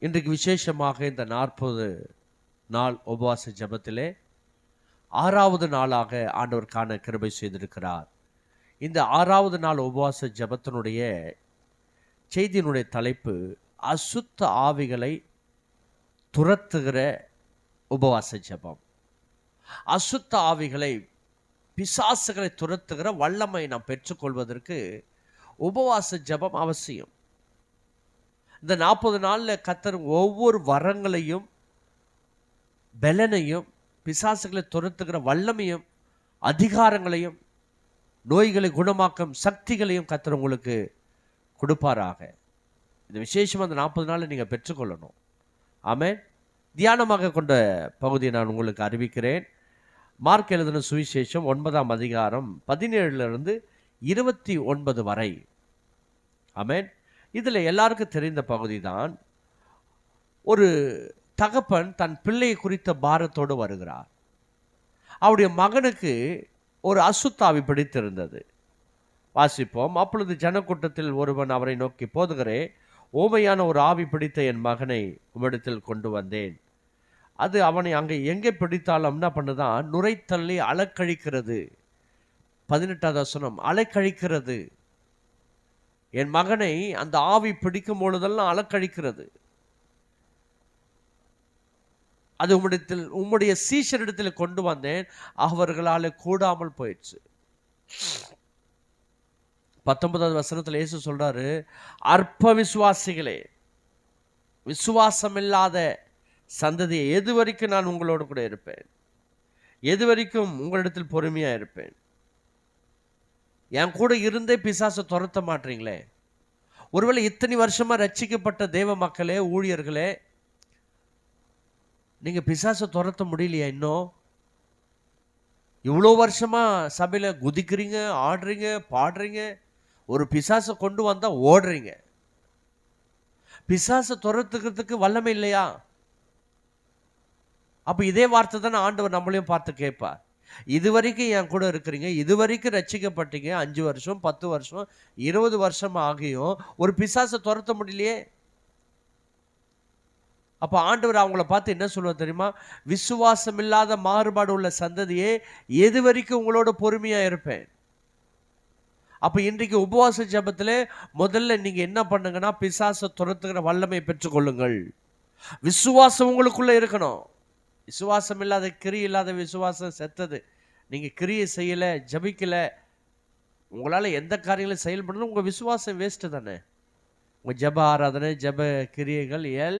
இன்றைக்கு விசேஷமாக இந்த நாற்பது நாள் உபவாச ஜெபத்திலே ஆறாவது நாளாக ஆண்டவருக்கான கிருபை செய்திருக்கிறார். இந்த ஆறாவது நாள் உபவாச ஜெபத்தினுடைய செய்தியினுடைய தலைப்பு அசுத்த ஆவிகளை துரத்துகிற உபவாச ஜெபம். அசுத்த ஆவிகளை பிசாசுகளை துரத்துகிற வல்லமை நாம் பெற்றுக்கொள்வதற்கு உபவாச ஜெபம் அவசியம். இந்த நாற்பது நாளில் கத்தர் ஒவ்வொரு வரங்களையும் பலனையும் பிசாசுகளை துரத்துகிற வல்லமையும் அதிகாரங்களையும் நோய்களை குணமாக்கும் சக்திகளையும் கத்தர் உங்களுக்கு கொடுப்பாராக. இந்த விசேஷம் அந்த நாற்பது நாளில் நீங்கள் பெற்றுக்கொள்ளணும். ஆமென். தியானமாக கொண்ட பகுதியை நான் உங்களுக்கு அறிவிக்கிறேன். மார்க் எழுதின சுவிசேஷம் ஒன்பதாம் அதிகாரம் பதினேழுலேருந்து இருபத்தி ஒன்பது வரை. ஆமென். இதில் எல்லாருக்கும் தெரிந்த பகுதி தான் ஒரு தகப்பன் தன் பிள்ளை குறித்த பாரத்தோடு வருகிறார். அவருடைய மகனுக்கு ஒரு அசுத்தாவி பிடித்திருந்தது. வாசிப்போம். அப்பொழுது ஜனக்கூட்டத்தில் ஒருவன் அவரை நோக்கி போதுகிறே ஓமையான ஒரு ஆவி பிடித்த என் மகனை உம்மிடத்தில் கொண்டு வந்தேன். அது அவனை அங்கே எங்கே பிடித்தாலும் என்ன பண்ணுதான் நுரைத்தள்ளி அலக்கழிக்கிறது. பதினெட்டாவது வசனம். அலைக்கழிக்கிறது. என் மகனை அந்த ஆவி பிடிக்கும் பொழுதெல்லாம் அலக்கழிக்கிறது. அது உம்மிடத்தில் உம்முடைய சீஷரிடத்தில் கொண்டு வந்தேன். அவர்களால் கூடாமல் போயிடுச்சு பத்தொன்பதாவது வசனத்தில் இயேசு சொல்றாரு அற்ப விசுவாசிகளே விசுவாசம் இல்லாத சந்ததியை எது வரைக்கும் நான் உங்களோடு கூட இருப்பேன். எது வரைக்கும் உங்களிடத்தில் பொறுமையாக இருப்பேன். என் கூட இருந்தே பிசாசை துரத்த மாட்டீங்களே. ஒருவேளை இத்தனை வருஷமாக ரட்சிக்கப்பட்ட தேவ மக்களே ஊழியர்களே நீங்கள் பிசாசை துரத்த முடியலையா இன்னும்? இவ்வளோ வருஷமாக சபையில் குதிக்கிறீங்க ஆடுறீங்க பாடுறீங்க ஒரு பிசாசை கொண்டு வந்தால் ஓடுறீங்க. பிசாசை துரத்துக்கிறதுக்கு வல்லமை இல்லையா? அப்போ இதே வார்த்தை தானே ஆண்டவர் நம்மளையும் பார்த்து கேட்பார். இது வரைக்கும் என் கூட இருக்கிறீங்க இது வரைக்கும் ரட்சிக்கப்பட்டீங்க அஞ்சு வருஷம் பத்து வருஷம் இருபது வருஷம் ஆகியும் ஒரு பிசாசை துரத்த முடியலையே? அப்போ ஆண்டவர் அவங்கள பார்த்து என்ன சொல்லுவார் தெரியுமா? விசுவாசம் இல்லாத மாறுபாடு உள்ள சந்ததியே எது வரைக்கும் உங்களோட பொறுமையாக இருப்பேன். அப்போ இன்றைக்கு உபவாச ஜபத்தில் முதல்ல நீங்க என்ன பண்ணுங்கன்னா பிசாசை துரத்துகிற வல்லமை பெற்றுக்கொள்ளுங்கள். விசுவாசம் உங்களுக்குள்ள இருக்கணும். விசுவாசம் இல்லாத கிரி இல்லாத விசுவாசம் செத்தது. நீங்கள் கிரியை செய்யலை ஜபிக்கலை உங்களால் எந்த காரியங்களும் செயல்படணும் உங்கள் விசுவாசம் வேஸ்ட்டு தானே? உங்கள் ஜப ஆராதனை ஜப கிரியைகள் எல்